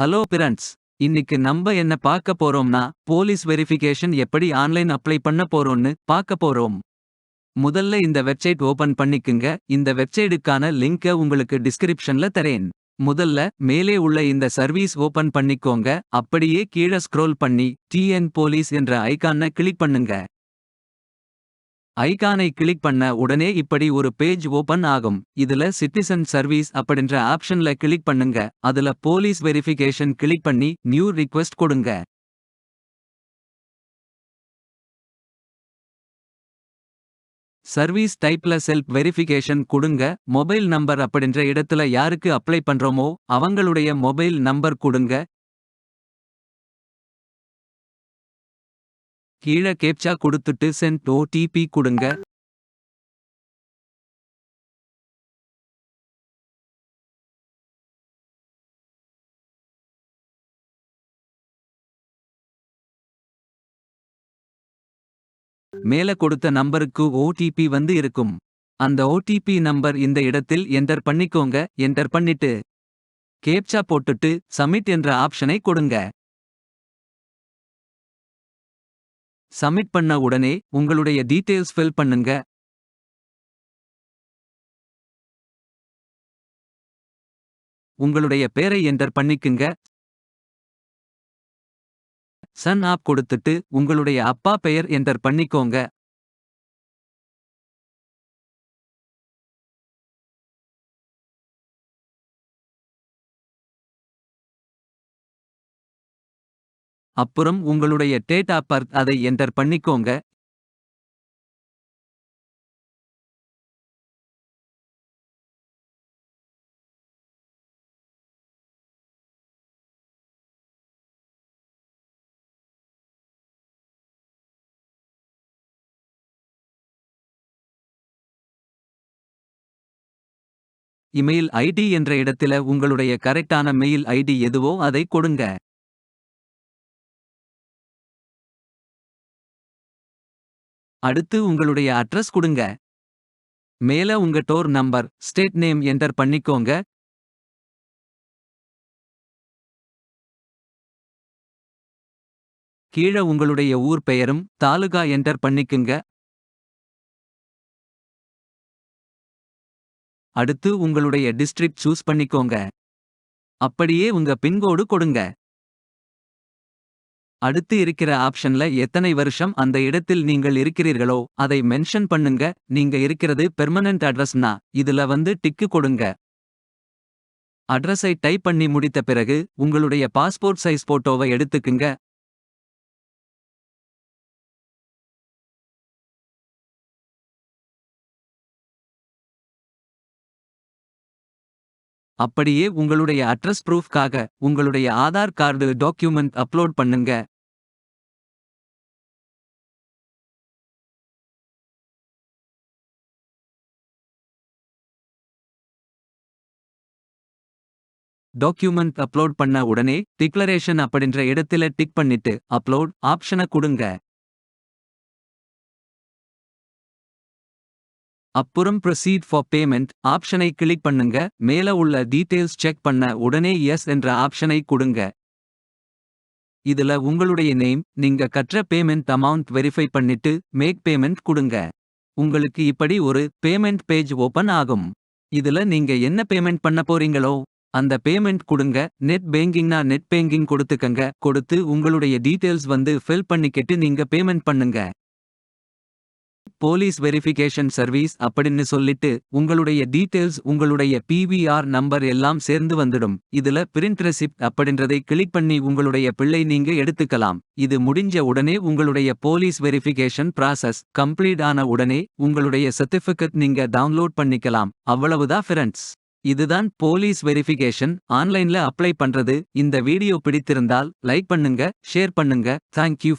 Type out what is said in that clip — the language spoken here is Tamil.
ஹலோ பிரண்ட்ஸ் இன்னைக்கு நம்ப என்ன பார்க்க போறோம்னா போலீஸ் வெரிஃபிகேஷன் எப்படி ஆன்லைன் அப்ளை பண்ண போறோம்னு பார்க்க போறோம். முதல்ல இந்த வெப்சைட் ஓபன் பண்ணிக்குங்க. இந்த வெப்சைட்டுக்கான லிங்க உங்களுக்கு டிஸ்கிரிப்ஷன்ல தரேன். முதல்ல மேலே உள்ள இந்த சர்வீஸ் ஓபன் பண்ணிக்கோங்க. அப்படியே கீழே ஸ்க்ரோல் பண்ணி டிஎன் போலீஸ் என்ற ஐகான்ன கிளிக் பண்ணுங்க. ஐகானை கிளிக் பண்ண உடனே இப்படி ஒரு பேஜ் ஓபன் ஆகும். இதுல சிட்டிசன் சர்வீஸ் அப்படின்ற ஆப்ஷன்ல கிளிக் பண்ணுங்க. அதுல போலீஸ் வெரிஃபிகேஷன் கிளிக் பண்ணி நியூ ரிக்வெஸ்ட் கொடுங்க. சர்வீஸ் டைப்ல செல்ஃப் வெரிஃபிகேஷன் கொடுங்க. மொபைல் நம்பர் அப்படின்ற இடத்துல யாருக்கு அப்ளை பண்றோமோ அவங்களுடைய மொபைல் நம்பர் கொடுங்க. கீழே கேப்சா கொடுத்துட்டு சென்ட் ஓடிபி கொடுங்க. மேல கொடுத்த நம்பருக்கு ஓடிபி வந்து இருக்கும். அந்த ஓடிபி நம்பர் இந்த இடத்தில் என்டர் பண்ணிக்கோங்க என்டர் பண்ணிட்டு கேப்சா போட்டுட்டு சப்மிட் என்ற ஆப்ஷனை கொடுங்க. சப்மிட் பண்ண உடனே உங்களுடைய டீட்டெயில்ஸ் ஃபில் பண்ணுங்க. உங்களுடைய பேரை என்டர் பண்ணிக்குங்க. சன் ஆப் கொடுத்துட்டு உங்களுடைய அப்பா பெயர் என்டர் பண்ணிக்கோங்க. அப்புறம் உங்களுடைய டேட் ஆஃப் பர்த் அதை என்டர் பண்ணிக்கோங்க. இமெயில் ஐடி என்ற இடத்தில உங்களுடைய கரெக்டான மெயில் ஐடி எதுவோ அதை கொடுங்க. அடுத்து உங்களுடைய அட்ரஸ் கொடுங்க. மேல உங்க door number state name enter பண்ணிக்கோங்க. கீழ உங்களுடைய ஊர் பெயரும் தாலுகா என்டர் பண்ணிக்குங்க. அடுத்து உங்களுடைய டிஸ்ட்ரிக்ட் சூஸ் பண்ணிக்கோங்க. அப்படியே உங்க பின்கோடு கொடுங்க. அடுத்து இருக்கிற ஆப்ஷன்ல எத்தனை வருஷம் அந்த இடத்தில் நீங்கள் இருக்கிறீர்களோ அதை மென்ஷன் பண்ணுங்க. நீங்க இருக்கிறது பெர்மனன்ட் அட்ரஸ்னா இதுல வந்து டிக்கு கொடுங்க. அட்ரஸை டைப் பண்ணி முடித்த பிறகு உங்களுடைய பாஸ்போர்ட் சைஸ் போட்டோவை எடுத்துக்குங்க. அப்படியே உங்களுடைய அட்ரஸ் ப்ரூஃப்காக உங்களுடைய ஆதார் கார்டு டாக்குமெண்ட் அப்லோட் பண்ணுங்க. டாக்குமெண்ட் அப்லோட் பண்ண உடனே டிக்ளரேஷன் அப்படின்ற இடத்துல டிக் பண்ணிட்டு அப்லோட் ஆப்ஷனை கொடுங்க. அப்புறம் ப்ரொசீட் ஃபார் பேமெண்ட் ஆப்ஷனை கிளிக் பண்ணுங்க. மேல உள்ள டீடைல்ஸ் செக் பண்ண உடனே எஸ் என்ற ஆப்ஷனை கொடுங்க. இதுல உங்களுடைய நேம் நீங்க கற்ற பேமெண்ட் அமௌண்ட் வெரிஃபை பண்ணிட்டு மேக் பேமெண்ட் கொடுங்க. உங்களுக்கு இப்படி ஒரு பேமெண்ட் பேஜ் ஓபன் ஆகும். இதுல நீங்க என்ன பேமெண்ட் பண்ண போறீங்களோ அந்த பேமெண்ட் கொடுங்க. நெட் பேங்கிங்னா நெட் பேங்கிங் கொடுத்துக்கங்க. கொடுத்து உங்களுடைய டீடைல்ஸ் வந்து ஃபில் பண்ணிக்கிட்டு நீங்க பேமெண்ட் பண்ணுங்க. போலீஸ் வெரிஃபிகேஷன் சர்வீஸ் அப்படின்னு சொல்லிட்டு உங்களுடைய டீட்டெயில்ஸ் உங்களுடைய பிவிஆர் நம்பர் எல்லாம் சேர்ந்து வந்துடும். இதுல பிரிண்ட் ரெசிப்ட் அப்படின்றதை கிளிக் பண்ணி உங்களுடைய பிள்ளை நீங்க எடுத்துக்கலாம். இது முடிஞ்ச உடனே உங்களுடைய போலீஸ் வெரிஃபிகேஷன் ப்ராசஸ் கம்ப்ளீட் ஆன உடனே உங்களுடைய சர்டிபிகேட் நீங்க டவுன்லோட் பண்ணிக்கலாம். அவ்வளவுதான் ஃப்ரெண்ட்ஸ் இதுதான் போலீஸ் வெரிஃபிகேஷன். ஆன்லைன்ல அப்ளை பண்றது. இந்த வீடியோ பிடித்திருந்தால் லைக் பண்ணுங்க ஷேர் பண்ணுங்க. தேங்க்யூ